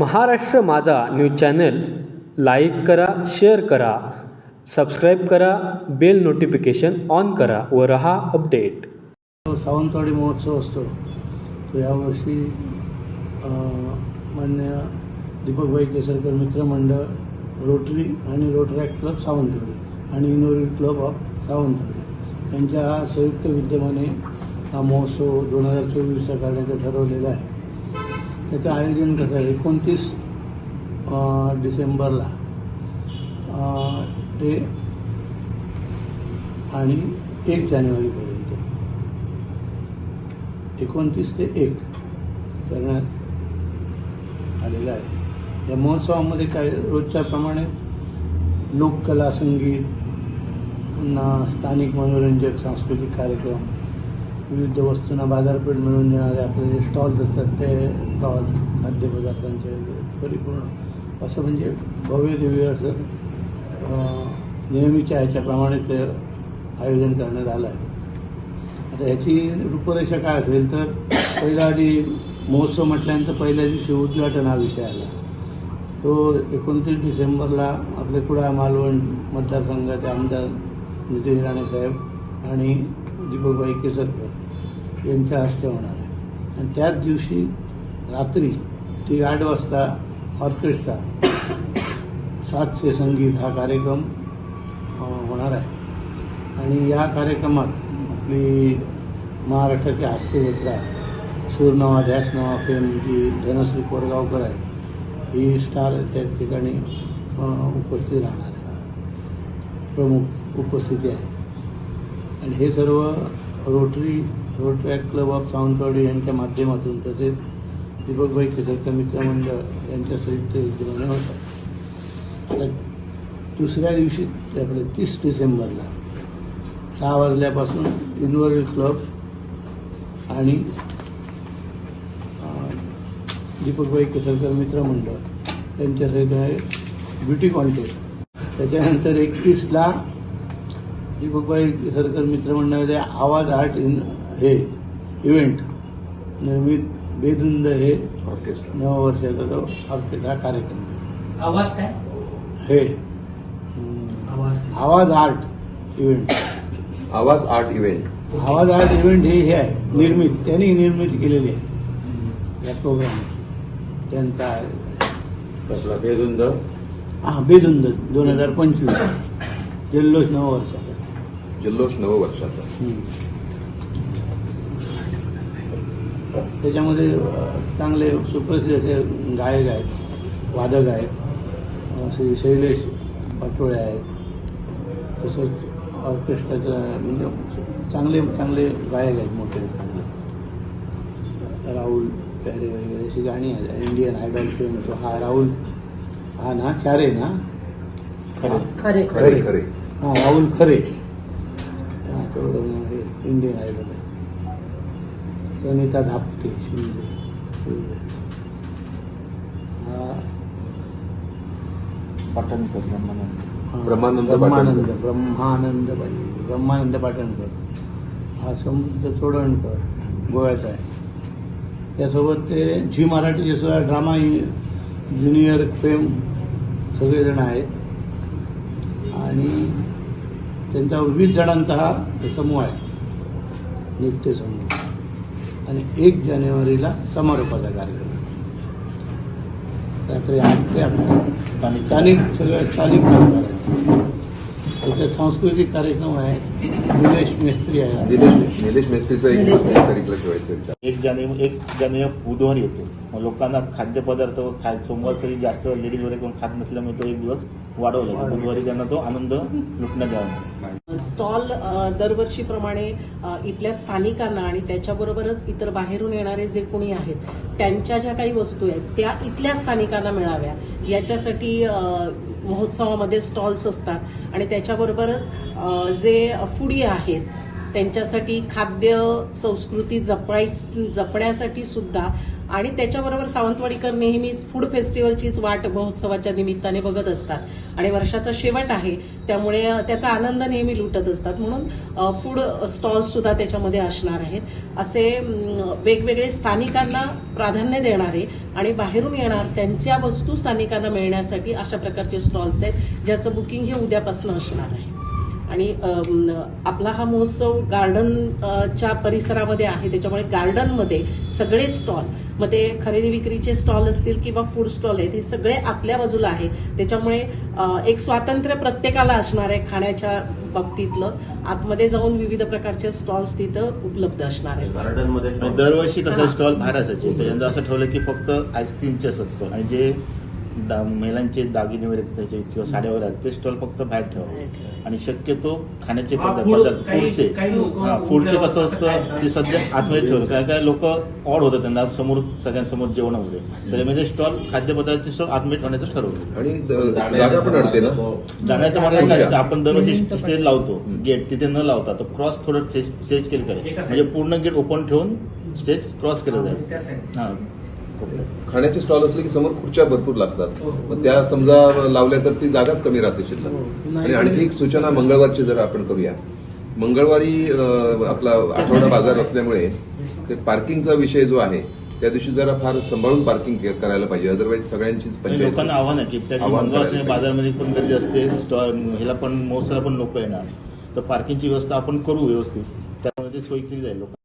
महाराष्ट्र माझा news channel like करा share करा सबस्क्राईब करा बेल नोटिफिकेशन ऑन करा व रहा अपडेट. सावंतवाडी महोत्सव असतो. तो यावर्षी मान्य दीपकभाई केसरकर मित्रमंडळ रोटरी आणि रोटरॅक्ट क्लब सावंतवाडी आणि इनोरी क्लब ऑफ सावंतवाडी. यांच्या संयुक्त विद्यमाने हा महोत्सव दोन हजार चोवीसचा करण्याचं ठरवलेला आहे. त्याचं आयोजन कसं आहे? एकोणतीस डिसेंबरला ते आणि एक जानेवारीपर्यंत. एकोणतीस ते एक करण्यात आलेलं आहे. या महोत्सवामध्ये काय रोजच्या प्रमाणे लोककला संगीत पुन्हा स्थानिक मनोरंजक सांस्कृतिक कार्यक्रम विविध वस्तूंना बाजारपेठ मिळवून देणारे आपले जे स्टॉल्स असतात ते स्टॉल्स खाद्यपदार्थांचे वगैरे परिपूर्ण. असं म्हणजे भव्य दिव्य असं नेहमीच्या ह्याच्याप्रमाणे ते आयोजन करण्यात आलं आहे. आता ह्याची रूपरेषा काय असेल तर पहिला आधी महोत्सव म्हटल्यानंतर पहिल्या दिवशी उद्घाटन हा विषय आला. तो एकोणतीस डिसेंबरला आपले कुडाळ मालवण मतदारसंघाचे आमदार नितीश राणे साहेब आणि दीपकभाई केसरकर यांच्या हस्ते होणार आहे. आणि त्याच दिवशी रात्री ती आठ वाजता ऑर्केस्ट्रा सातशे संगीत हा कार्यक्रम होणार आहे. आणि या कार्यक्रमात आपली महाराष्ट्राची हास्य सूरनावा सूरनवा ध्यासनवा फेम जी धनश्री कोरगावकर आहे ही स्टार त्या ठिकाणी उपस्थित राहणार आहे. प्रमुख उपस्थिती आहे. आणि हे सर्व Rotary Rotaract Club of Sawantwadi यांच्या माध्यमातून तसेच दीपकभाई केसरकर मित्रमंडळ यांच्या संयुक्त विद्यमाने होतात दुसऱ्या दिवशी आपले तीस डिसेंबरला सहा वाजल्यापासून इनवरील क्लब आणि दीपकभाई केसरकर मित्रमंडळ यांच्यासहित आहे ब्युटी कॉन्टेस्ट त्याच्यानंतर एकतीसला दीपकभाई केसरकर मित्रमंडळाचे आवाज आर्ट इन हे इव्हेंट निर्मित बेधुंद हे ऑर्केस्ट्रा. नव वर्षाचा जो ऑर्केस्ट्रा कार्यक्रम. आहे. आवाज काय? हे. Awaaz Awaaz art event. Awaaz art event. Awaaz art event हे हे आहे. निर्मित. त्यांनी निर्मिती केलेली आहे. या प्रोग्रामची त्यांचा कसला? बेधुंद? हा बेधुंद दोन हजार पंचवीस. जल्लोष नव वर्षाचा जल्लोष नववर्षाचा हम्म. त्याच्यामध्ये चांगले सुप्रसिद्ध असे गायक आहेत वादक आहेत श्री शैलेश पाटोळे आहेत तसंच ऑर्केस्ट्राचं म्हणजे चांगले चांगले गायक आहेत मोठे चांगले. राहुल प्यारे वगैरे अशी गाणी आहेत. इंडियन आयडॉल तो हा राहुल हा ना चारे ना? खरे खरे. खरे खरे. हा राहुल खरे. हे इंडियन आयडॉल आहे. सनिता धापटे शिंदे. हा. पाटणकर ब्रह्मानंद. ब्रह्मानंद पाटणकर. ब्रह्मानंद पाहिजे ब्रह्मानंद पाटणकर. हा समृद्ध चोडणकर गोव्याचा आहे. त्यासोबत ते झी मराठीचे सुद्धा ड्रामा ज्युनियर फेम सगळेजण आहेत. आणि त्यांचा वीस जणांचा हा समूह आहे. नृत्य समूह. आणि एक जानेवारीला समारोपाचा कार्यक्रम. रात्री आठ ते अकरा स्थानिक सगळ्या स्थानिक कलाकार आहेत. त्याच्यात सांस्कृतिक कार्यक्रम आहे. निलेश मेस्त्री आहे. निलेश निलेश मेस्त्रीचं एक तारीखला ठेवायचं एक जानेवारी एक जानेवारी बुधवार येतो. मग लोकांना खाद्यपदार्थ खाय सोमवार तरी जास्त लेडीज वगैरे कोण खात नसल्यामुळे तो एक दिवस वाढवलं बुधवारी त्यांना तो आनंद लुटण्यात यावा. स्टॉल दरवर्षीप्रमाणे इथल्या स्थानिकांना आणि त्याच्याबरोबरच इतर बाहेरून येणारे जे कोणी आहेत त्यांच्या ज्या काही वस्तू आहेत त्या इथल्या स्थानिकांना मिळाव्या. याच्यासाठी महोत्सवामध्ये स्टॉल्स असतात. आणि त्याच्याबरोबरच जे फुडी आहेत त्यांच्यासाठी खाद्य संस्कृती जपाय जपण्यासाठी सुद्धा. आणि त्याच्याबरोबर सावंतवाडीकर नेहमीच फूड फेस्टिवलचीच वाट महोत्सवाच्या निमित्ताने बघत असतात. आणि वर्षाचा शेवट आहे त्यामुळे त्याचा आनंद नेहमी लुटत असतात. म्हणून फूड स्टॉल्ससुद्धा त्याच्यामध्ये असणार आहेत. असे वेगवेगळे स्थानिकांना प्राधान्य देणारे आणि बाहेरून येणार त्यांच्या वस्तू स्थानिकांना मिळण्यासाठी अशा प्रकारचे स्टॉल्स आहेत ज्याचं बुकिंग हे उद्यापासून असणार आहे. आणि आपला हा महोत्सव गार्डनच्या परिसरामध्ये आहे त्याच्यामुळे गार्डनमध्ये सगळे स्टॉल मग ते खरेदी विक्रीचे स्टॉल असतील किंवा फूड स्टॉल आहेत हे सगळे आतल्या बाजूला आहे. त्याच्यामुळे एक स्वातंत्र्य प्रत्येकाला असणार आहे खाण्याच्या बाबतीतलं. आतमध्ये जाऊन विविध प्रकारचे स्टॉल्स तिथं उपलब्ध असणार आहेत. गार्डनमध्ये आणि दरवर्षी कसं स्टॉल बाहेर असायचे. त्याच्यानंतर असं ठेवलं की फक्त आईस्क्रीमचे असं स्टॉल आणि जे दा- महिलांचे दागिने वगैरे त्याचे किंवा साड्या वगैरे आहेत, ते स्टॉल फक्त बाहेर ठेवा. आणि शक्यतो खाण्याचे हा, पदार्थ पदार्थ फूडचे. हा, फूडचे कसं असतं ते सध्या आतमध्ये ठेवलं. काय काय लोक ऑड होतं त्यांना समोर सगळ्यांसमोर जेवण वगैरे त्याच्यामध्ये स्टॉल खाद्यपदार्थाचे स्टॉल आतमध्ये ठेवण्याचं ठरवलं. आणि द- जागा पण अडते ना? जाण्याचा मार्ग काय असतं? आपण दरवर्षी. स्टेज लावतो. गेट तिथे न लावता तर क्रॉस थोडं स्टेज केलं side. म्हणजे पूर्ण गेट ओपन ठेवून स्टेज क्रॉस केलं जाईल. हा. खाण्याचे स्टॉल असले की समोर खुर्च्या भरपूर लागतात. हो. मग त्या समजा लावल्या तर ती जागाच कमी राहते शिल्लक. आणि आणखी एक सूचना मंगळवारची जर आपण करूया. मंगळवारी आपला आठवडा बाजार असल्यामुळे ते पार्किंगचा विषय जो आहे त्या दिवशी जरा फार सांभाळून पार्किंग करायला पाहिजे. अदरवाईज सगळ्यांचीच पंचायत लोकांना आव्हान आहे की त्या बाजारमध्ये पण गर्दी असते स्टॉल ह्याला पण महोत्सवाला पण लोक येणार. तर पार्किंगची व्यवस्था आपण करू व्यवस्थित. त्यामुळे ते सोयी केली जाईल लोकांना.